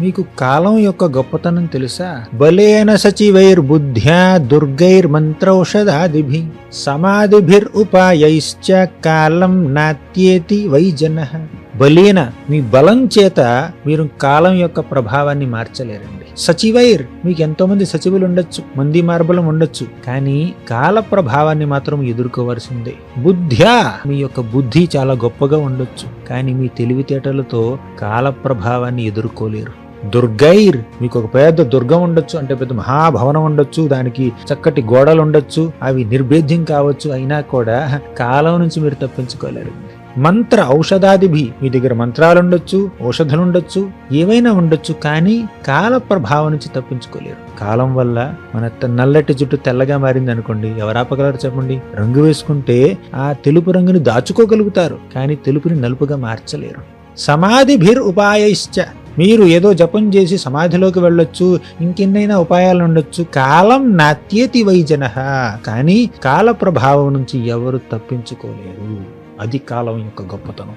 మీకు కాలం యొక్క గొప్పతనం తెలుసా? బలేన సచివైర్ బుద్ధ్యా దుర్గైర్ మంత్రౌషధాదిభి సమాధిభిర్ ఉపాయైశ్చ కాలం నాత్యేతి వై జన. బలీన మీ బలం చేత మీరు కాలం యొక్క ప్రభావాన్ని మార్చలేరండి. సచివైర్ మీకు ఎంతో మంది సచివులు ఉండొచ్చు మంది మార్బలం ఉండొచ్చు కానీ కాల ప్రభావాన్ని మాత్రం ఎదుర్కోవాల్సిందే. బుద్ధ్యా మీ యొక్క బుద్ధి చాలా గొప్పగా ఉండొచ్చు కానీ మీ తెలివితేటలతో కాల ప్రభావాన్ని ఎదుర్కోలేరు. దుర్గైర్. మీకు ఒక పెద్ద దుర్గం ఉండొచ్చు అంటే పెద్ద మహాభవనం ఉండొచ్చు దానికి చక్కటి గోడలు ఉండొచ్చు అవి నిర్భేద్యం కావచ్చు అయినా కూడా కాలం నుంచి మీరు తప్పించుకోలేరు. మంత్ర ఔషధాదిభి మీ దగ్గర మంత్రాలు ఉండొచ్చు ఔషధాలు ఉండొచ్చు ఏవైనా ఉండొచ్చు కానీ కాల ప్రభావం నుంచి తప్పించుకోలేరు. కాలం వల్ల మన నల్లటి జుట్టు తెల్లగా మారింది అనుకోండి ఎవరాపగలరు చెప్పండి? రంగు వేసుకుంటే ఆ తెలుపు రంగుని దాచుకోగలుగుతారు కానీ తెలుపుని నలుపుగా మార్చలేరు. సమాధిభిర్ ఉపాయశ్చ. మీరు ఏదో జపం చేసి సమాధిలోకి వెళ్ళొచ్చు ఇంకెన్నైనా ఉపాయాలు ఉండొచ్చు. కాలం నాత్యేతి వైజన కానీ కాల ప్రభావం నుంచి ఎవరు తప్పించుకోలేరు. అది కాలం యొక్క గొప్పతనం.